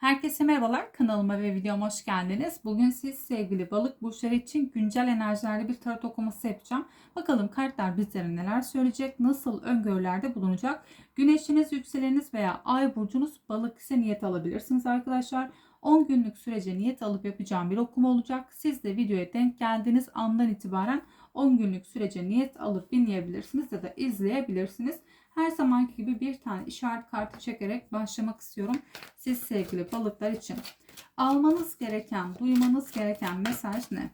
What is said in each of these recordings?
Herkese merhabalar. Kanalıma ve videoma hoş geldiniz. Bugün siz sevgili balık burçları için güncel enerjilerde bir tarot okuması yapacağım. Bakalım kartlar bizlere neler söyleyecek, nasıl öngörülerde bulunacak. Güneşiniz, yükseleniniz veya ay burcunuz balık ise niyet alabilirsiniz arkadaşlar. 10 günlük sürece niyet alıp yapacağım bir okuma olacak. Siz de videoya denk geldiğiniz andan itibaren 10 günlük sürece niyet alıp dinleyebilirsiniz ya da izleyebilirsiniz. Her zamanki gibi bir tane işaret kartı çekerek başlamak istiyorum. Siz sevgili balıklar için almanız gereken, duymanız gereken mesaj ne?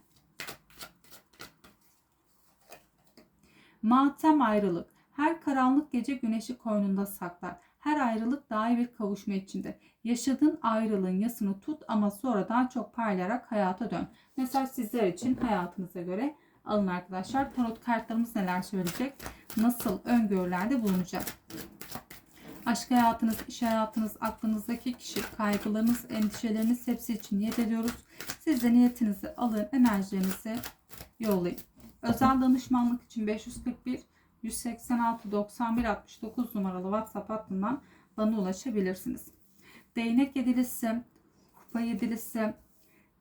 Matem ayrılık. Her karanlık gece güneşi koynunda saklar. Her ayrılık dahi bir kavuşma içinde. Yaşadığın ayrılığın yasını tut ama sonra daha çok parlayarak hayata dön. Mesaj sizler için hayatınıza göre alın arkadaşlar. Tarot kartlarımız neler söyleyecek? Nasıl öngörülerde bulunacak? Aşk hayatınız, iş hayatınız, aklınızdaki kişi, kaygılarınız, endişeleriniz hepsi için niyet ediyoruz. Siz de niyetinizi alın, enerjilerinizi yollayın. Özel danışmanlık için 541 186 91 69 numaralı WhatsApp hattından bana ulaşabilirsiniz. Değnek yedilisi, kupa yedilisi,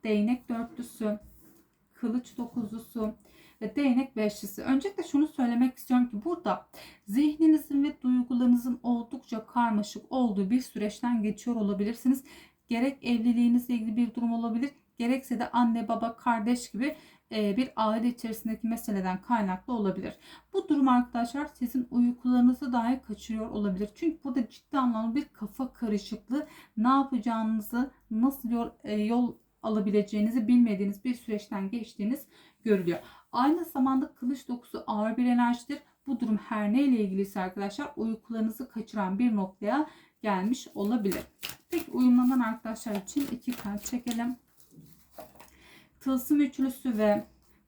değnek dörtlüsü, kılıç dokuzlusu ve değnek beşlisi. Öncelikle şunu söylemek istiyorum ki burada zihninizin ve duygularınızın oldukça karmaşık olduğu bir süreçten geçiyor olabilirsiniz. Gerek evliliğinizle ilgili bir durum olabilir, gerekse de anne, baba, kardeş gibi e, bir aile içerisindeki meseleden kaynaklı olabilir. Bu durum arkadaşlar sizin uykularınızı dahi kaçırıyor olabilir. Çünkü burada ciddi anlamda bir kafa karışıklığı, ne yapacağınızı, nasıl yol, e, yol alabileceğinizi bilmediğiniz bir süreçten geçtiğiniz görülüyor. Aynı zamanda kılıç dokusu ağır bir enerjidir. Bu durum her neyle ilgiliyse arkadaşlar uykularınızı kaçıran bir noktaya gelmiş olabilir. Peki uyumlanan arkadaşlar için iki kart çekelim. Tılsım üçlüsü ve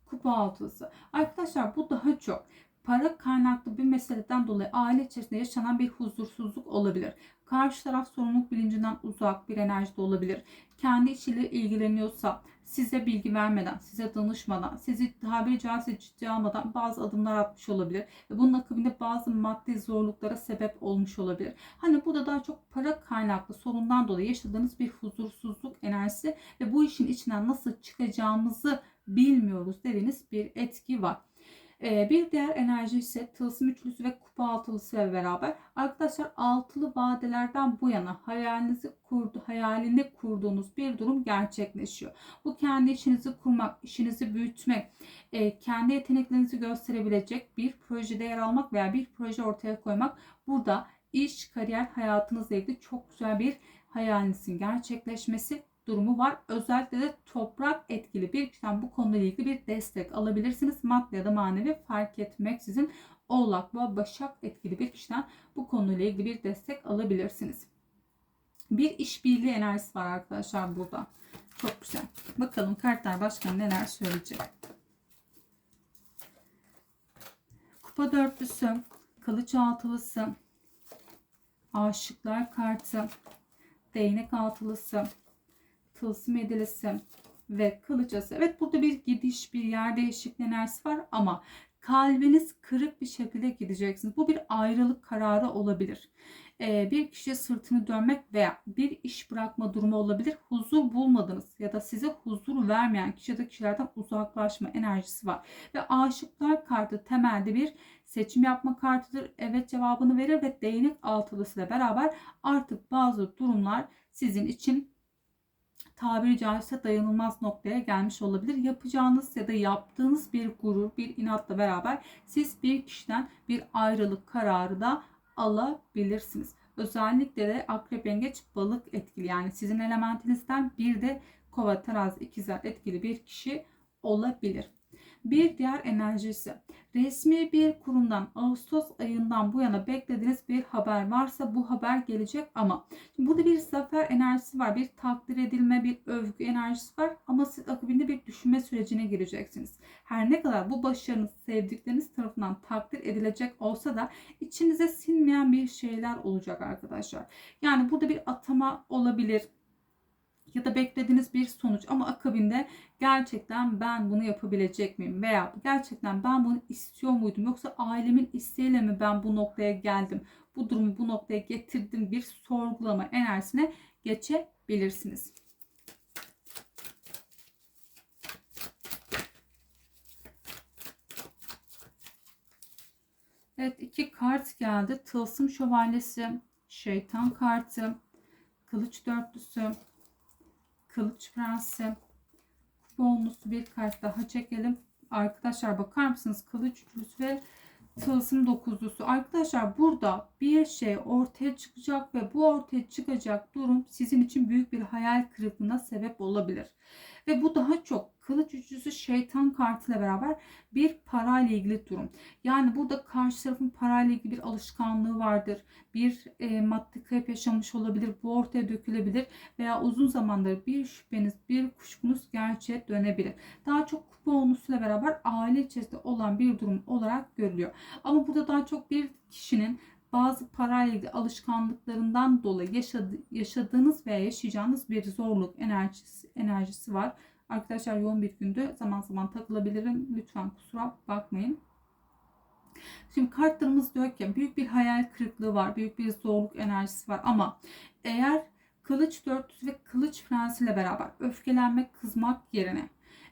kupa altısı. Arkadaşlar bu daha çok para kaynaklı bir meseleden dolayı aile içerisinde yaşanan bir huzursuzluk olabilir. Karşı taraf sorumluluk bilincinden uzak bir enerjide olabilir. Kendi işiyle ilgileniyorsa size bilgi vermeden, size danışmadan, sizi tabiri caizse ciddiye almadan bazı adımlar atmış olabilir. Ve bunun akabinde bazı maddi zorluklara sebep olmuş olabilir. Hani burada daha çok para kaynaklı sorundan dolayı yaşadığınız bir huzursuzluk enerjisi ve bu işin içinden nasıl çıkacağımızı bilmiyoruz dediğiniz bir etki var. Ee, bir diğer enerji ise tılsım üçlüsü ve kupa altılısı ile beraber arkadaşlar altılı vadelerden bu yana hayalinizi kurdu, hayalinde kurduğunuz bir durum gerçekleşiyor. Bu kendi işinizi kurmak, işinizi büyütmek, e, kendi yeteneklerinizi gösterebilecek bir projede yer almak veya bir proje ortaya koymak burada iş, kariyer hayatınızla ilgili çok güzel bir hayalinizin gerçekleşmesi durumu var. Özellikle de toprak etkili bir kişiden bu konuyla ilgili bir destek alabilirsiniz. Maddi ya da manevi fark etmeksizin Oğlak ve Başak etkili bir kişiden bu konuyla ilgili bir destek alabilirsiniz. Bir işbirliği enerjisi var arkadaşlar burada. Çok güzel. Bakalım kartlar başka neler söyleyecek. Kupa dörtlüsü, kılıç altılısı, aşıklar kartı, değnek altılısı, tılsım edilisi ve kılıcası. Evet burada bir gidiş, bir yer değişikliği enerjisi var ama kalbiniz kırık bir şekilde gideceksiniz. Bu bir ayrılık kararı olabilir. Ee, bir kişiye sırtını dönmek veya bir iş bırakma durumu olabilir. Huzur bulmadınız ya da size huzur vermeyen kişi ya da kişilerden uzaklaşma enerjisi var. Ve aşıklar kartı temelde bir seçim yapma kartıdır. Evet cevabını verir ve değnek altılısıyla beraber artık bazı durumlar sizin için tabiri caizse dayanılmaz noktaya gelmiş olabilir. Yapacağınız ya da yaptığınız bir gurur, bir inatla beraber siz bir kişiden bir ayrılık kararı da alabilirsiniz. Özellikle de akrep yengeç balık etkili yani sizin elementinizden bir de kova terazi ikizler etkili bir kişi olabilir. Bir diğer enerji ise resmi bir kurumdan Ağustos ayından bu yana beklediğiniz bir haber varsa bu haber gelecek ama burada bir zafer enerjisi var. Bir takdir edilme, bir övgü enerjisi var ama siz akabinde bir düşünme sürecine gireceksiniz. Her ne kadar bu başarınız sevdikleriniz tarafından takdir edilecek olsa da içinize sinmeyen bir şeyler olacak arkadaşlar. Yani burada bir atama olabilir ya da beklediğiniz bir sonuç ama akabinde gerçekten ben bunu yapabilecek miyim veya gerçekten ben bunu istiyor muydum yoksa ailemin isteğiyle mi ben bu noktaya geldim bu durumu bu noktaya getirdim bir sorgulama enerjisine geçebilirsiniz. Evet iki kart geldi. Tılsım şövalyesi, şeytan kartı, kılıç dörtlüsü, kılıç prensi, kupa onlusu bir kart daha çekelim. Arkadaşlar bakar mısınız? Kılıç üçlüsü ve tılsım dokuzlusu. Arkadaşlar burada bir şey ortaya çıkacak ve bu ortaya çıkacak durum sizin için büyük bir hayal kırıklığına sebep olabilir. Ve bu daha çok kılıç üçlüsü şeytan kartıyla beraber bir parayla ilgili durum. Yani burada karşı tarafın parayla ilgili bir alışkanlığı vardır. Bir e, maddi kayıp yaşamış olabilir. Bu ortaya dökülebilir. Veya uzun zamandır bir şüpheniz, bir kuşkunuz gerçeğe dönebilir. Daha çok kupa olmasıyla beraber aile içerisinde olan bir durum olarak görülüyor. Ama burada daha çok bir kişinin bazı parayla ilgili alışkanlıklarından dolayı yaşadı, yaşadığınız veya yaşayacağınız bir zorluk enerjisi, enerjisi var. Arkadaşlar yoğun bir gündü. Zaman zaman takılabilirim. Lütfen kusura bakmayın. Şimdi kartlarımız diyor ki büyük bir hayal kırıklığı var. Büyük bir zorluk enerjisi var. Ama eğer kılıç dörtlüsü ve kılıç prensiyle beraber öfkelenmek, kızmak yerine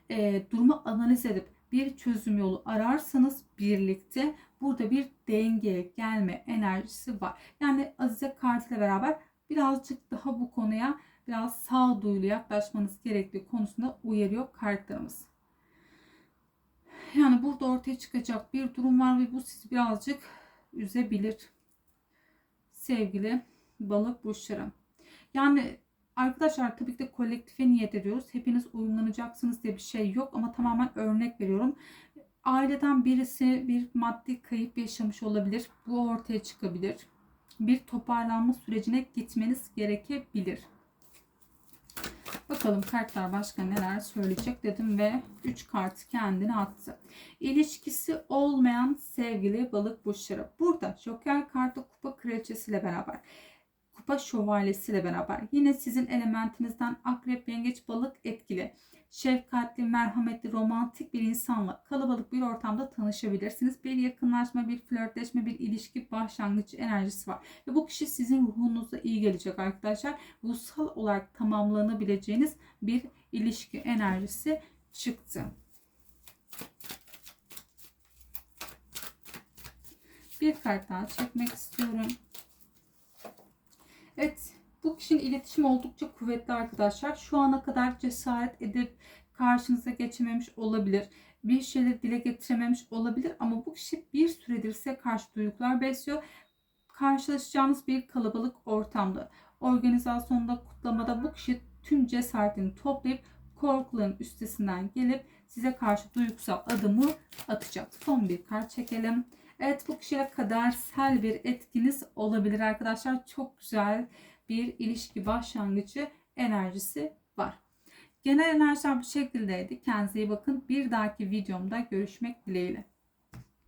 e, durumu analiz edip bir çözüm yolu ararsanız birlikte burada bir dengeye gelme enerjisi var. Yani Azize kartıyla beraber birazcık daha bu konuya biraz sağduyulu yaklaşmanız gerektiği konusunda uyarıyor kartlarımız. Yani burada ortaya çıkacak bir durum var ve bu sizi birazcık üzebilir. Sevgili balık burçları. Yani arkadaşlar tabii ki de kolektife niyet ediyoruz. Hepiniz uyumlanacaksınız diye bir şey yok ama tamamen örnek veriyorum. Aileden birisi bir maddi kayıp yaşamış olabilir. Bu ortaya çıkabilir. Bir toparlanma sürecine gitmeniz gerekebilir. Bakalım kartlar başka neler söyleyecek dedim ve 3 kart kendini attı. İlişkisi olmayan sevgili balık burçları. Burada Joker kartı kupa kraliçesiyle beraber kupa şövalyesiyle beraber yine sizin elementinizden akrep, yengeç, balık etkili şefkatli, merhametli, romantik bir insanla kalabalık bir ortamda tanışabilirsiniz. Bir yakınlaşma, bir flörtleşme, bir ilişki başlangıcı enerjisi var. Ve bu kişi sizin ruhunuza iyi gelecek arkadaşlar. Ruhsal olarak tamamlanabileceğiniz bir ilişki enerjisi çıktı. Bir kart daha çekmek istiyorum. Evet bu kişinin iletişim oldukça kuvvetli arkadaşlar. Şu ana kadar cesaret edip karşınıza geçememiş olabilir. Bir şeyleri dile getirememiş olabilir ama bu kişi bir süredir size karşı duygular besliyor. Karşılaşacağınız bir kalabalık ortamda, organizasyonda, kutlamada bu kişi tüm cesaretini toplayıp korkuların üstesinden gelip size karşı duygusal adımı atacak. Son bir kart çekelim. Evet bu kişiye kadersel bir etkiniz olabilir arkadaşlar. Çok güzel bir ilişki başlangıcı enerjisi var. Genel enerjiler bu şekildeydi. Kendinize iyi bakın. Bir dahaki videomda görüşmek dileğiyle.